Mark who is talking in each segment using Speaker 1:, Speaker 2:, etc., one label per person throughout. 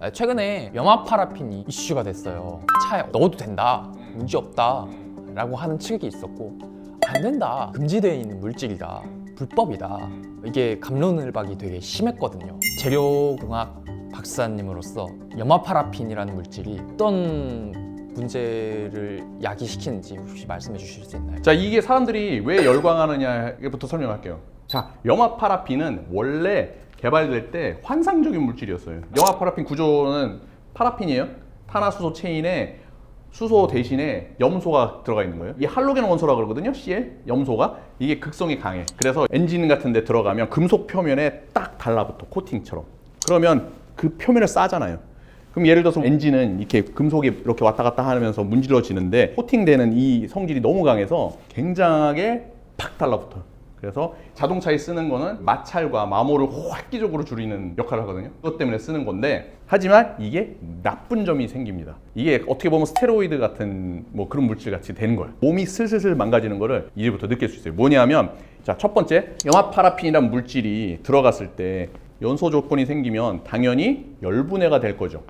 Speaker 1: 아, 최근에 염화 파라핀이 이슈가 됐어요. 차에 넣어도 된다, 문제 없다 라고 하는 측이 있었고 안 된다, 금지되어 있는 물질이다, 불법이다. 이게 감론을박이 되게 심했거든요. 재료공학 박사님으로서 염화 파라핀이라는 물질이 어떤 문제를 야기시키는지 혹시 말씀해 주실 수 있나요?
Speaker 2: 자 이게 사람들이 왜 열광하느냐부터 설명할게요. 자 염화 파라핀은 원래 개발될 때 환상적인 물질이었어요. 염화 파라핀 구조는 파라핀이에요. 탄화수소 체인에 수소 대신에 염소가 들어가 있는 거예요. 이 할로겐 원소라 그러거든요. Cl 염소가 이게 극성이 강해. 그래서 엔진 같은 데 들어가면 금속 표면에 딱 달라붙어 코팅처럼. 그러면 그 표면을 싸잖아요. 그럼 예를 들어서 엔진은 이렇게 금속이 이렇게 왔다 갔다 하면서 문질러지는데 코팅되는 이 성질이 너무 강해서 굉장하게 팍 달라붙어요. 그래서 자동차에 쓰는 거는 마찰과 마모를 획기적으로 줄이는 역할을 하거든요. 그것 때문에 쓰는 건데 하지만 이게 나쁜 점이 생깁니다. 이게 어떻게 보면 스테로이드 같은 뭐 그런 물질 같이 되는 거예요. 몸이 슬슬슬 망가지는 거를 이제부터 느낄 수 있어요. 뭐냐면 자, 첫 번째 염화파라핀이라는 물질이 들어갔을 때 연소 조건이 생기면 당연히 열분해가 될 거죠.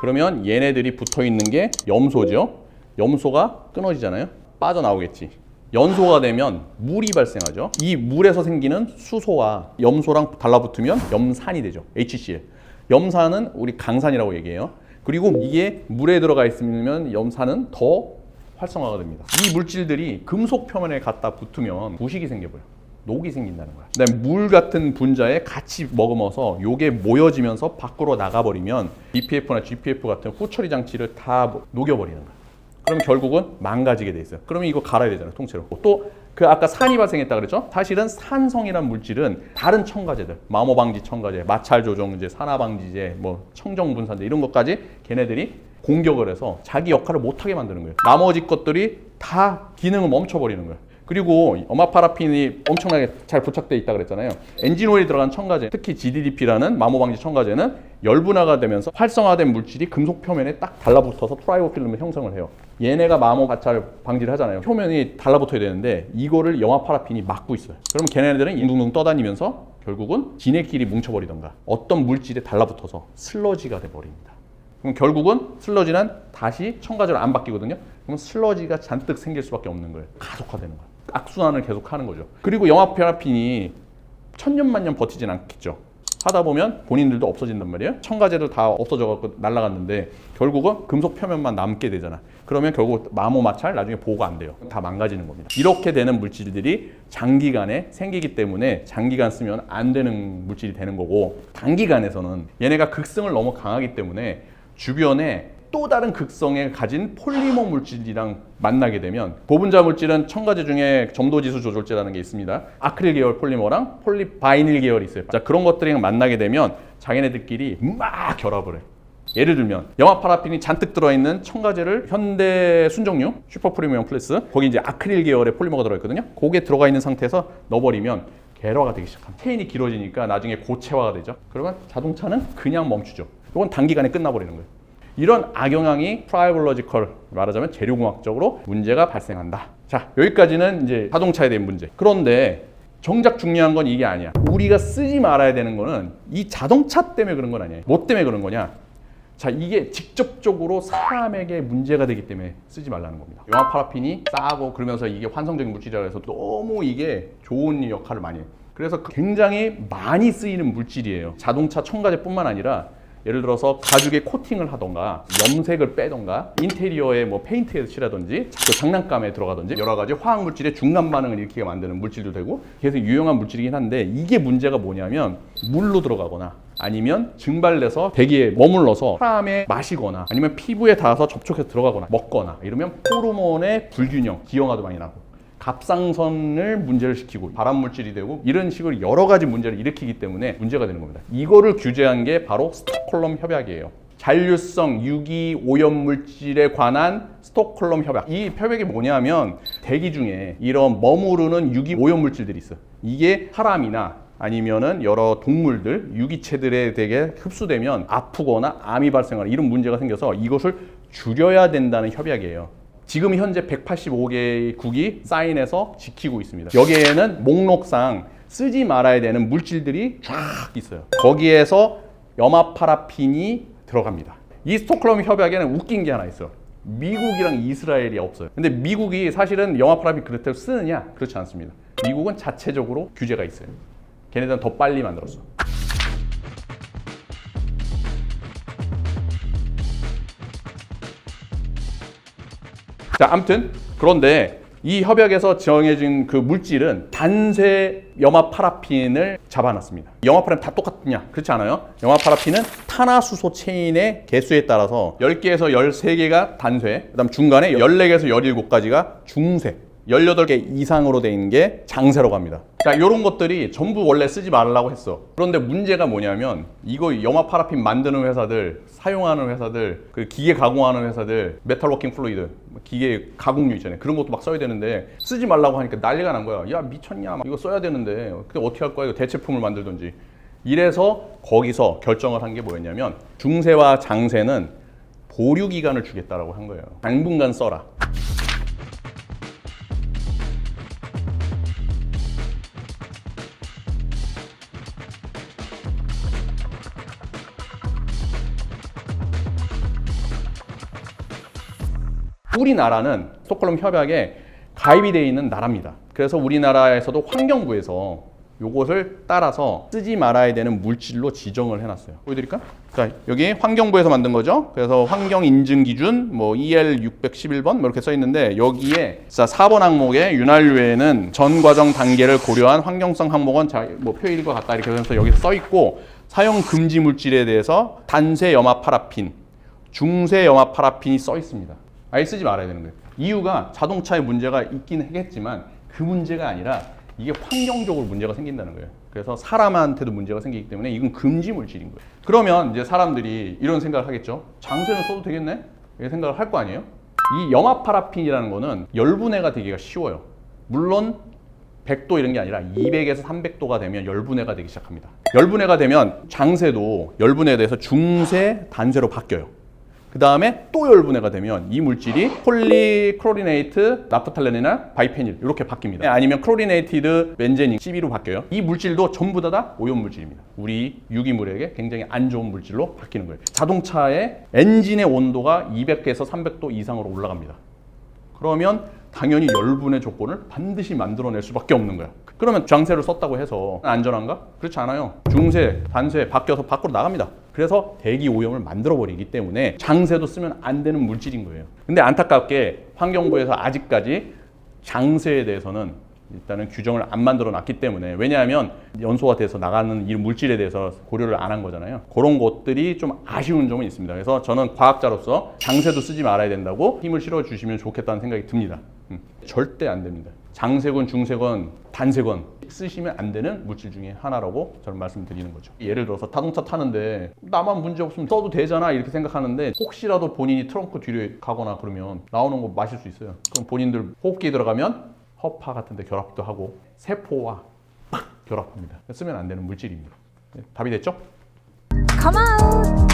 Speaker 2: 그러면 얘네들이 붙어 있는 게 염소죠. 염소가 끊어지잖아요. 빠져나오겠지. 연소가 되면 물이 발생하죠. 이 물에서 생기는 수소와 염소랑 달라붙으면 염산이 되죠. HCl. 염산은 우리 강산이라고 얘기해요. 그리고 이게 물에 들어가 있으면 염산은 더 활성화가 됩니다. 이 물질들이 금속 표면에 갖다 붙으면 부식이 생겨버려. 녹이 생긴다는 거야. 그다음에 물 같은 분자에 같이 머금어서 요게 모여지면서 밖으로 나가버리면 BPF나 GPF 같은 후처리 장치를 다 녹여버리는 거야. 그럼 결국은 망가지게 돼 있어요. 그러면 이거 갈아야 되잖아요, 통째로. 또 그 아까 산이 발생했다 그랬죠? 사실은 산성이란 물질은 다른 첨가제들, 마모 방지 첨가제, 마찰 조정제, 산화 방지제, 뭐 청정 분산제 이런 것까지 걔네들이 공격을 해서 자기 역할을 못 하게 만드는 거예요. 나머지 것들이 다 기능을 멈춰 버리는 거예요. 그리고 어마파라핀이 엄청나게 잘 부착돼 있다 그랬잖아요. 엔진 오일에 들어간 첨가제, 특히 GDDP라는 마모 방지 첨가제는 열분화가 되면서 활성화된 물질이 금속 표면에 딱 달라붙어서 트라이오 필름을 형성을 해요. 얘네가 마모 마찰 방지를 하잖아요. 표면이 달라붙어야 되는데 이거를 영화파라핀이 막고 있어요. 그러면 걔네들은 둥둥 떠다니면서 결국은 지네끼리 뭉쳐버리던가 어떤 물질에 달라붙어서 슬러지가 돼버립니다. 그럼 결국은 슬러지는 다시 첨가제로 안 바뀌거든요. 그럼 슬러지가 잔뜩 생길 수밖에 없는 거예요. 가속화되는 거예요. 악순환을 계속 하는 거죠. 그리고 영화파라핀이 천년만년 버티진 않겠죠. 하다 보면 본인들도 없어진단 말이에요. 첨가제도 다 없어져 갖고 날아갔는데 결국은 금속 표면만 남게 되잖아. 그러면 결국 마모 마찰 나중에 보호가 안 돼요. 다 망가지는 겁니다. 이렇게 되는 물질들이 장기간에 생기기 때문에 장기간 쓰면 안 되는 물질이 되는 거고 단기간에서는 얘네가 극성을 너무 강하기 때문에 주변에 또 다른 극성에 가진 폴리머 물질이랑 만나게 되면 보분자 물질은 첨가제 중에 점도지수 조절제라는 게 있습니다. 아크릴 계열 폴리머랑 폴리바이닐 계열이 있어요. 자 그런 것들이랑 만나게 되면 자기네들끼리 막 결합을 해. 예를 들면 염화파라핀이 잔뜩 들어있는 첨가제를 현대 순정류 슈퍼 프리미엄 플러스 거기 이제 아크릴 계열의 폴리머가 들어있거든요. 거기에 들어가 있는 상태에서 넣어버리면 계로가 되기 시작합니다. 체인이 길어지니까 나중에 고체화가 되죠. 그러면 자동차는 그냥 멈추죠. 이건 단기간에 끝나버리는 거예요. 이런 악영향이 프라이블러지컬 말하자면 재료공학적으로 문제가 발생한다. 자 여기까지는 이제 자동차에 대한 문제. 그런데 정작 중요한 건 이게 아니야. 우리가 쓰지 말아야 되는 거는 이 자동차 때문에 그런 건 아니야. 뭐 때문에 그런 거냐? 자 이게 직접적으로 사람에게 문제가 되기 때문에 쓰지 말라는 겁니다. 영화 파라핀이 싸고 그러면서 이게 환성적인 물질이라 해서 너무 이게 좋은 역할을 많이 해요. 그래서 굉장히 많이 쓰이는 물질이에요. 자동차 첨가제뿐만 아니라 예를 들어서 가죽에 코팅을 하던가 염색을 빼던가 인테리어에 뭐 페인트에 칠하든지 또 장난감에 들어가든지 여러 가지 화학 물질의 중간 반응을 일으키게 만드는 물질도 되고 계속 유용한 물질이긴 한데 이게 문제가 뭐냐면 물로 들어가거나 아니면 증발돼서 대기에 머물러서 사람에 마시거나 아니면 피부에 닿아서 접촉해서 들어가거나 먹거나 이러면 호르몬의 불균형 기형아도 많이 나고 갑상선을 문제를 시키고 발암 물질이 되고 이런 식으로 여러 가지 문제를 일으키기 때문에 문제가 되는 겁니다. 이거를 규제한 게 바로 스톡홀름 협약이에요. 잔류성 유기 오염 물질에 관한 스톡홀름 협약. 이 협약이 뭐냐면 대기 중에 이런 머무르는 유기 오염 물질들이 있어. 요 이게 사람이나 아니면은 여러 동물들 유기체들에 되게 흡수되면 아프거나 암이 발생하는 이런 문제가 생겨서 이것을 줄여야 된다는 협약이에요. 지금 현재 185개의 국이 사인해서 지키고 있습니다. 여기에는 목록상 쓰지 말아야 되는 물질들이 쫙 있어요. 거기에서 염화파라핀이 들어갑니다. 이 스톡홀m 협약에는 웃긴 게 하나 있어. 미국이랑 이스라엘이 없어요. 근데 미국이 사실은 영화 파라핀 그렇다고 쓰느냐? 그렇지 않습니다. 미국은 자체적으로 규제가 있어요. 걔네들은 더 빨리 만들었어. 자, 아무튼 그런데 이 협약에서 정해진 그 물질은 단쇄 염화 파라핀을 잡아놨습니다. 염화 파라핀 다 똑같냐? 그렇지 않아요. 염화 파라핀은 탄화수소 체인의 개수에 따라서 10개에서 13개가 단쇄, 그다음 중간에 14개에서 17가지가 중쇄. 18개 이상으로 돼 있는 게 장세라고 합니다. 자, 이런 것들이 전부 원래 쓰지 말라고 했어. 그런데 문제가 뭐냐면 이거 염화 파라핀 만드는 회사들, 사용하는 회사들, 그 기계 가공하는 회사들, 메탈 워킹 플루이드, 기계 가공류 있잖아요. 그런 것도 막 써야 되는데 쓰지 말라고 하니까 난리가 난 거야. 야, 미쳤냐? 막 이거 써야 되는데. 근데 어떻게 할 거야? 이거 대체품을 만들든지. 이래서 거기서 결정을 한 게 뭐였냐면 중세와 장세는 보류 기간을 주겠다라고 한 거예요. 당분간 써라. 우리나라는 스톡홀름 협약에 가입이 되어 있는 나라입니다. 그래서 우리나라에서도 환경부에서 요것을 따라서 쓰지 말아야 되는 물질로 지정을 해놨어요. 보여드릴까? 자, 여기 환경부에서 만든 거죠. 그래서 환경 인증 기준 뭐 EL 611번 뭐 이렇게 써 있는데 여기에 자 4번 항목에 윤활유에는 전 과정 단계를 고려한 환경성 항목은 자, 뭐 표일 과 같다 이렇게 해서 여기서 써 있고 사용 금지 물질에 대해서 단쇄 염화 파라핀, 중세 염화 파라핀이 써 있습니다. 아예 쓰지 말아야 되는 거예요. 이유가 자동차에 문제가 있긴 하겠지만 그 문제가 아니라 이게 환경적으로 문제가 생긴다는 거예요. 그래서 사람한테도 문제가 생기기 때문에 이건 금지 물질인 거예요. 그러면 이제 사람들이 이런 생각을 하겠죠. 장세는 써도 되겠네? 이런 생각을 할 거 아니에요? 이 염화 파라핀이라는 거는 열분해가 되기가 쉬워요. 물론 100도 이런 게 아니라 200에서 300도가 되면 열분해가 되기 시작합니다. 열분해가 되면 장세도 열분해에 대해서 중세, 단세로 바뀌어요. 그 다음에 또 열분해가 되면 이 물질이 폴리크로리네이트 나프탈렌이나 바이페닐 이렇게 바뀝니다. 아니면 크로리네이티드 벤제닌 CB로 바뀌어요. 이 물질도 전부 다 다 오염 물질입니다. 우리 유기물에게 굉장히 안 좋은 물질로 바뀌는 거예요. 자동차의 엔진의 온도가 200에서 300도 이상으로 올라갑니다. 그러면 당연히 열분의 조건을 반드시 만들어낼 수밖에 없는 거야. 그러면 장세를 썼다고 해서 안전한가? 그렇지 않아요. 중세, 단세 바뀌어서 밖으로 나갑니다. 그래서 대기 오염을 만들어 버리기 때문에 장세도 쓰면 안 되는 물질인 거예요. 근데 안타깝게 환경부에서 아직까지 장세에 대해서는 일단은 규정을 안 만들어 놨기 때문에 왜냐하면 연소화돼서 나가는 이 물질에 대해서 고려를 안 한 거잖아요. 그런 것들이 좀 아쉬운 점은 있습니다. 그래서 저는 과학자로서 장세도 쓰지 말아야 된다고 힘을 실어 주시면 좋겠다는 생각이 듭니다. 음, 절대 안 됩니다. 장세건 중세건 단세건 쓰시면 안 되는 물질 중에 하나라고 저는 말씀드리는 거죠. 예를 들어서 자동차 타는데 나만 문제 없으면 써도 되잖아 이렇게 생각하는데 혹시라도 본인이 트렁크 뒤로 가거나 그러면 나오는 거 마실 수 있어요. 그럼 본인들 호흡기 들어가면 허파 같은 데 결합도 하고 세포와 팍 결합합니다. 쓰면 안 되는 물질입니다. 네, 답이 됐죠?
Speaker 3: Come out.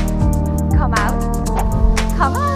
Speaker 3: Come out. Come out.